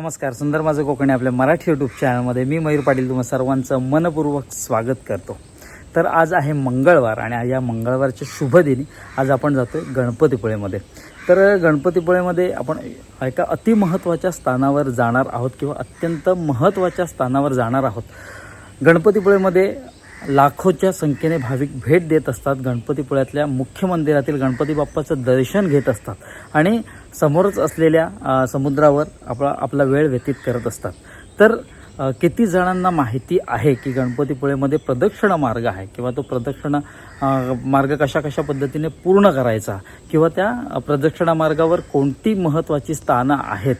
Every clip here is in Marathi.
नमस्कार सुंदर माझं कोकणी आपल्या मराठी यूट्यूब चॅनलमध्ये मी मयूर पाटील तुम्हा सर्वांचं मनपूर्वक स्वागत करतो. तर आज आहे मंगळवार आणि या मंगळवारच्या शुभदिनी आज आपण जातो आहे गणपतीपुळेमध्ये. तर गणपतीपुळेमध्ये आपण एका अतिमहत्त्वाच्या स्थानावर जाणार आहोत किंवा अत्यंत महत्त्वाच्या स्थानावर जाणार आहोत. गणपतीपुळेमध्ये लाखोच्या संख्येने भाविक भेट देत असतात. गणपतीपुळ्यातल्या मुख्य मंदिरातील गणपती बाप्पाचं दर्शन घेत असतात आणि समोरच असलेल्या समुद्रावर आपला आपला वेळ व्यतीत करत असतात. तर किती जणांना माहिती आहे की गणपतीपुळेमध्ये प्रदक्षिणा मार्ग आहे किंवा तो प्रदक्षिणा मार्ग कशा कशा पद्धतीने पूर्ण करायचा किंवा त्या प्रदक्षिणा मार्गावर कोणती महत्त्वाची स्थानं आहेत?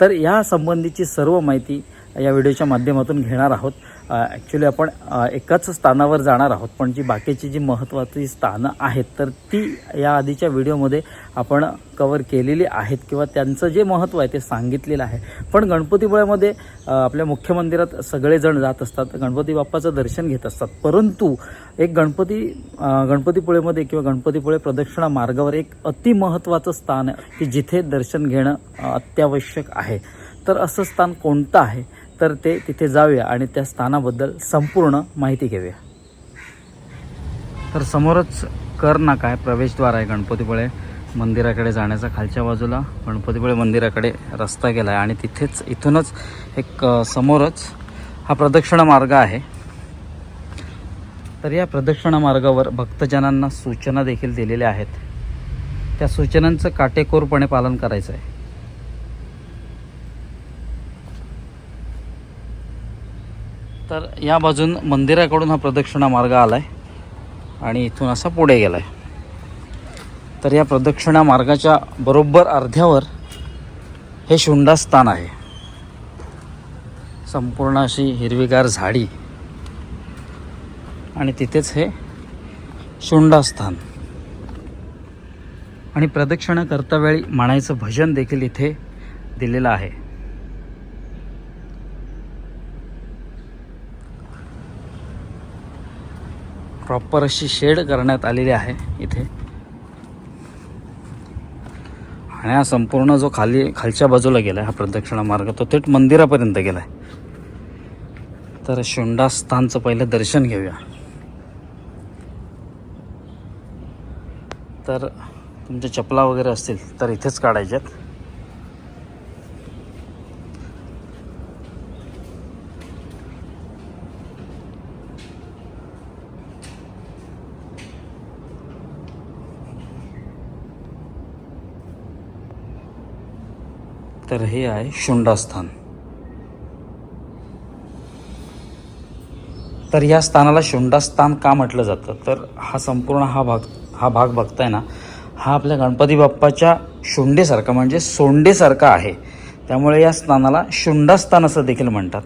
तर या संबंधीची सर्व माहिती या व्हिडिओच्या माध्यमातून घेणार आहोत. ॲक्च्युली आपण एकाच स्थानावर जाणार आहोत पण जी बाकीची जी महत्त्वाची स्थानं आहेत तर ती या आधीच्या व्हिडिओमध्ये आपण कवर केलेली आहेत किंवा त्यांचं जे महत्त्व आहे ते सांगितलेलं आहे. पण गणपतीपुळ्यामध्ये आपल्या मुख्य मंदिरात सगळेजण जात असतात गणपती बाप्पाचं दर्शन घेत असतात. परंतु एक गणपती गणपतीपुळेमध्ये किंवा गणपतीपुळे प्रदक्षिणा मार्गावर एक अतिमहत्त्वाचं स्थान आहे की जिथे दर्शन घेणं अत्यावश्यक आहे. तर असं स्थान कोणतं आहे? तर ते तिथे जाऊया आणि त्या स्थानाबद्दल संपूर्ण माहिती घेऊया. तर समोरच कर नाका आहे प्रवेशद्वार आहे गणपतीपुळे. मंदिराकडे जाण्याचा खालच्या बाजूला. गणपतीपुळे मंदिराकडे रस्ता गेला आहे आणि तिथेच इथूनच एक समोरच हा प्रदक्षिणा मार्ग आहे. तर या प्रदक्षिणा मार्गावर भक्तजनांना सूचना देखील दिलेल्या आहेत. त्या सूचनांचं काटेकोरपणे पालन करायचं आहे तर या बाजून मंदिराकडून हा प्रदक्षिणा मार्ग आला आहे आणि इथून असा पुढे गेला आहे तर या प्रदक्षिणा मार्गाच्या बरोबर अर्ध्यावर हे शुंडा स्थान आहे. संपूर्ण अशी हिरवीगार झाडी आणि तिथेच हे शुंडा स्थान आणि प्रदक्षिणा करतावेळी म्हणायचं भजन देखील इथे दिलेलं आहे. प्रॉपर अशी शेड करण्यात आलेली आहे इथे. आणि हा संपूर्ण जो खाली खालच्या बाजूला गेला आहे हा प्रदक्षिणा मार्ग तो थेट मंदिरापर्यंत गेला आहे तर शुंडास्थानचं पहिलं दर्शन घेऊया. तर तुमच्या चपला वगैरे असतील तर इथेच काढायच्यात तर हे आहे शुंडास्थान. तर या स्थानाला शुंडास्थान का म्हटलं जातं? तर हा संपूर्ण हा भाग हा भाग बघताय ना हा आपल्या गणपती बाप्पाच्या शुंडेसारखा म्हणजे सोंडेसारखा आहे. त्यामुळे या स्थानाला शुंडास्थान असं देखील म्हणतात.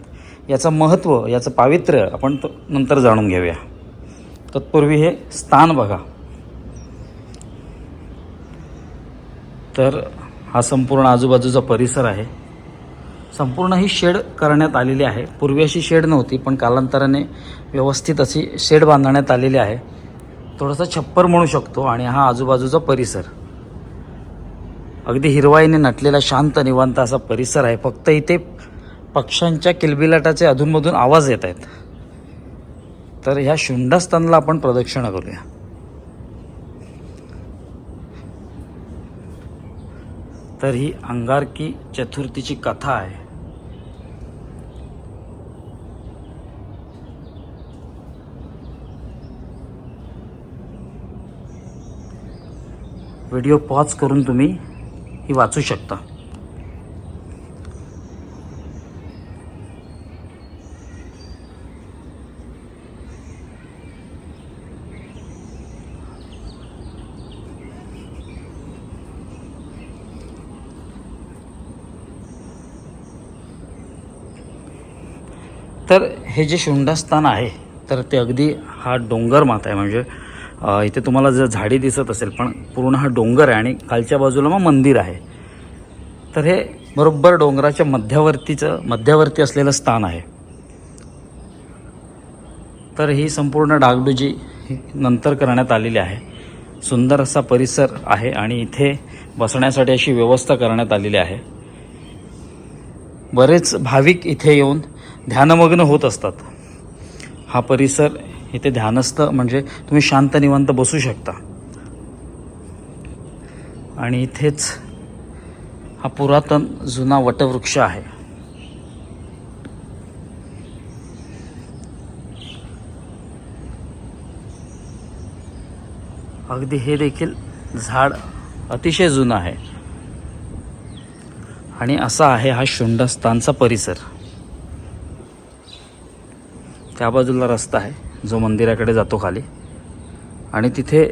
याचं महत्त्व याचं पावित्र्य आपण नंतर जाणून घेऊया. तत्पूर्वी हे स्थान बघा. तर हा संपूर्ण आजूबाजूचा परिसर आहे. संपूर्ण ही शेड करण्यात आलेली आहे. पूर्वी अशी शेड नव्हती पण कालांतराने व्यवस्थित अशी शेड बांधण्यात आलेली आहे. थोडासा छप्पर म्हणू शकतो आणि हा आजूबाजूचा परिसर. अगदी हिरवाईने नटलेला शांत निवांत असा परिसर आहे. फक्त इथे पक्ष्यांच्या किलबिलाटाचे अधूनमधून आवाज येत आहेत. तर ह्या शुंडास्थानला आपण प्रदक्षिणा करूया. तर ही अंगारकी चतुर्थीची कथा आहे. व्हिडिओ पॉज करून तुम्ही ही वाचू शकता. तर हे जे शुंडास्थान आहे तर ते अगदी हा डोंगर मात आहे. म्हणजे इथे तुम्हाला जर झाडी दिसत असेल पण पूर्ण हा डोंगर आहे आणि खालच्या बाजूला मग मंदिर आहे. तर हे बरोबर डोंगराच्या मध्यवर्तीचं मध्यवर्ती असलेलं स्थान आहे. तर ही संपूर्ण डागडुजी ही नंतर करण्यात आलेली आहे. सुंदर असा परिसर आहे आणि इथे बसण्यासाठी अशी व्यवस्था करण्यात आलेली आहे. बरेच भाविक इथे येऊन ध्यानमग्न होत असतात. हा परिसर इथे ध्यानस्थ म्हणजे तुम्ही शांत निवांत बसू शकता. आणि इथेच हा पुरातन जुना वटवृक्ष आहे. अगदी हे देखील झाड अतिशय जुनं आहे. आणि असा आहे हा शुंडस्थानचा परिसर. त्या बाजूला रस्ता आहे जो मंदिराकडे जातो खाली. आणि तिथे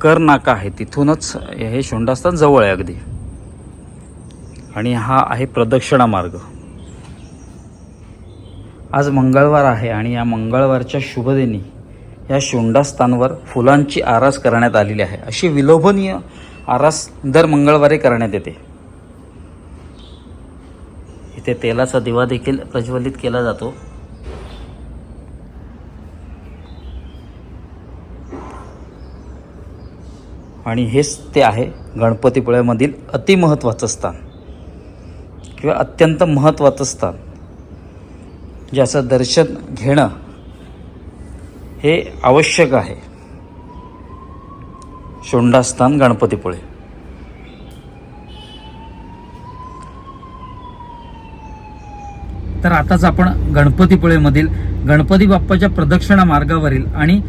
कर नाका आहे. तिथूनच हे शोंडास्थान जवळ आहे अगदी. आणि हा आहे प्रदक्षिणा मार्ग. आज मंगळवार आहे आणि या मंगळवारच्या शुभदिनी या शोंडास्थानवर फुलांची आरास करण्यात आलेली आहे. अशी विलोभनीय आरास दर मंगळवारी करण्यात येते. इथे तेलाचा दिवा देखील प्रज्वलित केला जातो. आणि हेच ते आहे गणपतीपुळ्यामधील अतिमहत्त्वाचं स्थान. किंवा अत्यंत महत्त्वाचं स्थान. ज्याचं दर्शन घेणं हे आवश्यक आहे. शोंडास्थान गणपतीपुळे. तर आताच आपण गणपतीपुळेमधील गणपती बाप्पाच्या प्रदक्षिणा मार्गावरील आणि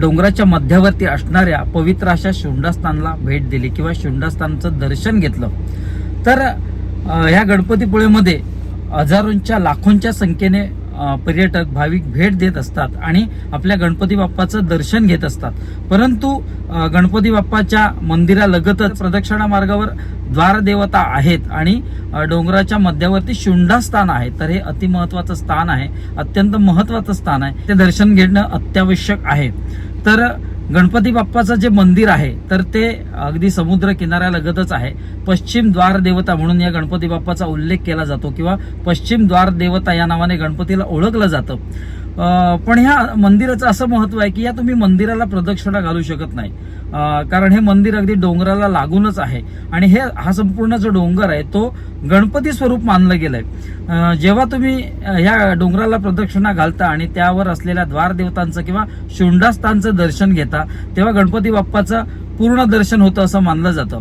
डोंगराच्या मध्यावरती असणाऱ्या पवित्र अशा शुंडास्थानला भेट दिली किंवा शुंडास्थानचं दर्शन घेतलं. तर ह्या गणपतीपुळेमध्ये हजारोंच्या लाखोंच्या संख्येने पर्यटक भाविक भेट देत असतात आणि आपल्या गणपती बाप्पाचं दर्शन घेत असतात. परंतु गणपती बाप्पाच्या मंदिरालगतच प्रदक्षिणा मार्गावर द्वारदेवता आहेत आणि डोंगराच्या मध्यावरती शुंडास्थान आहे. तर हे अतिमहत्वाचं स्थान आहे अत्यंत महत्वाचं स्थान आहे. ते दर्शन घेणं अत्यावश्यक आहे. तर गणपती बाप्पाचं जे मंदिर आहे तर ते अगदी समुद्र किनाऱ्यालगतच आहे. पश्चिम द्वार देवता म्हणून या गणपती बाप्पाचा उल्लेख केला जातो किंवा पश्चिम द्वार देवता या नावाने गणपतीला ओळखलं जातं. पण ह्या मंदिराचं असं महत्त्व आहे की या तुम्ही मंदिराला प्रदक्षिणा घालू शकत नाही. कारण हे मंदिर अगदी डोंगराला लागूनच आहे. आणि हे हा संपूर्ण जो डोंगर आहे तो गणपती स्वरूप मानलं गेलंय. जेव्हा तुम्ही ह्या डोंगराला प्रदक्षिणा घालता आणि त्यावर असलेल्या द्वार देवतांचं किंवा शुंडास्थानचं दर्शन घेता तेव्हा गणपती बाप्पाचं पूर्ण दर्शन होतं असं मानलं जातं.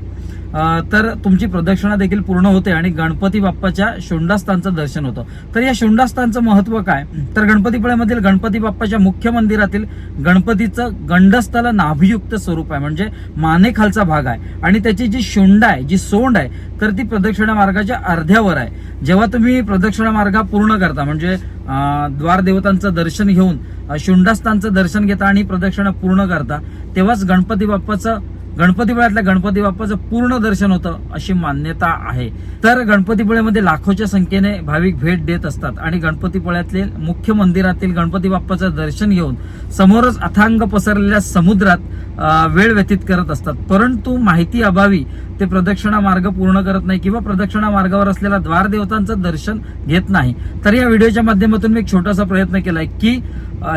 तर तुमची प्रदक्षिणा देखील पूर्ण होते आणि गणपती बाप्पाच्या शुंडास्थानचं दर्शन होतं. तर या शुंडास्थानचं महत्त्व काय? तर गणपतीपुळ्यामधील गणपती बाप्पाच्या मुख्य मंदिरातील गणपतीचं गंडस्थल नाभियुक्त स्वरूप आहे. म्हणजे मानेखालचा भाग आहे. आणि त्याची जी शुंड आहे जी सोंड आहे तर ती प्रदक्षिणा मार्गाच्या अर्ध्यावर आहे. जेव्हा तुम्ही प्रदक्षिणा मार्ग पूर्ण करता म्हणजे द्वारदेवतांचं द्वार देवतांचं दर्शन घेऊन शोंडास्थानचं दर्शन घेता आणि प्रदक्षिणा पूर्ण करता तेव्हाच गणपती बाप्पाचं गणपतीपुळ्यातल्या गणपती बाप्पाचं पूर्ण दर्शन होतं अशी मान्यता आहे. तर गणपतीपुळ्यामध्ये लाखोच्या संख्येने भाविक भेट देत असतात आणि गणपतीपुळ्यातले मुख्य मंदिरातील गणपती बाप्पाचं दर्शन घेऊन समोरच अथांग पसरलेल्या समुद्रात वेळ व्यतीत करत असतात. परंतु माहिती अभावी ते प्रदक्षिणा मार्ग पूर्ण करत नाही किंवा प्रदक्षिणा मार्गावर असलेल्या द्वार देवतांचं दर्शन घेत नाही. तर या व्हिडिओच्या माध्यमातून मी एक छोटासा प्रयत्न केलाय की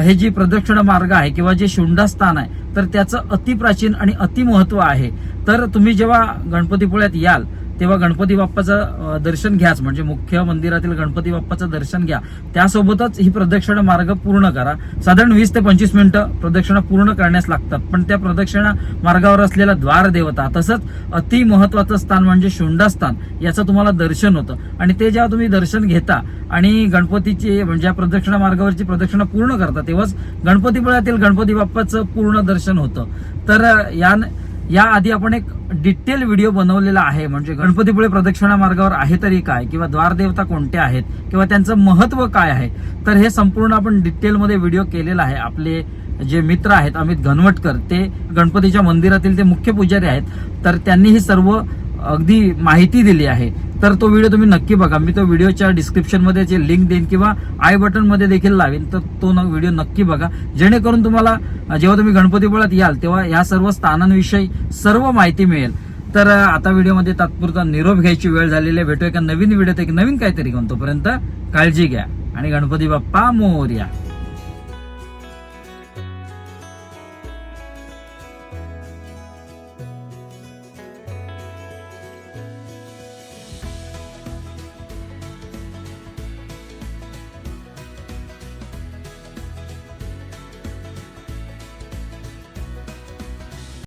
हे जी प्रदक्षिणा मार्ग आहे किंवा जे शुंडास्थान आहे तर त्याचं अतिप्राचीन आणि अतिमहत्व आहे. तर तुम्ही जेव्हा गणपतीपुळ्यात याल तेव्हा गणपती बाप्पाचं दर्शन घ्याच. म्हणजे मुख्य मंदिरातील गणपती बाप्पाचं दर्शन घ्या. त्यासोबतच ही प्रदक्षिणा मार्ग पूर्ण करा. साधारण वीस ते पंचवीस मिनिटं प्रदक्षिणा पूर्ण करण्यास लागतात. पण त्या प्रदक्षिणा मार्गावर असलेला द्वार देवता तसंच अति महत्वाचं स्थान म्हणजे शुंडास्थान याचं तुम्हाला दर्शन होतं. आणि ते जेव्हा तुम्ही दर्शन घेता आणि गणपतीची म्हणजे या प्रदक्षिणा मार्गावरची प्रदक्षिणा पूर्ण करता तेव्हाच गणपतीपुळ्यातील गणपती बाप्पाचं पूर्ण दर्शन होतं. तर या याआधी आपण एक डिटेल व्हिडिओ बनवलेला आहे म्हणजे गणपतीपुळे प्रदक्षिणा मार्गावर आहे तरी काय किंवा द्वारदेवता कोणत्या आहेत किंवा त्यांचं महत्त्व काय आहे तर हे संपूर्ण आपण डिटेलमध्ये व्हिडिओ केलेला आहे. आपले जे मित्र आहेत अमित घनवटकर ते गणपतीच्या मंदिरातील ते मुख्य पुजारी आहेत तर त्यांनी ही सर्व अगदी माहिती दिली आहे. तर तो व्हिडिओ तुम्ही नक्की बघा. मी तो व्हिडिओच्या डिस्क्रिप्शनमध्ये जे लिंक देईन किंवा आय बटनमध्ये देखील लावेन तर तो न- व्हिडिओ नक्की बघा. जेणेकरून तुम्हाला जेव्हा तुम्ही गणपतीपुळ्यात याल तेव्हा या सर्व स्थानांविषयी सर्व माहिती मिळेल. तर आता व्हिडिओमध्ये तात्पुरता निरोप घ्यायची वेळ झालेली आहे. भेटूया एका नवीन व्हिडिओत एक नवीन काहीतरी घेऊन. तोपर्यंत काळजी घ्या. आणि गणपती बाप्पा मोर्या.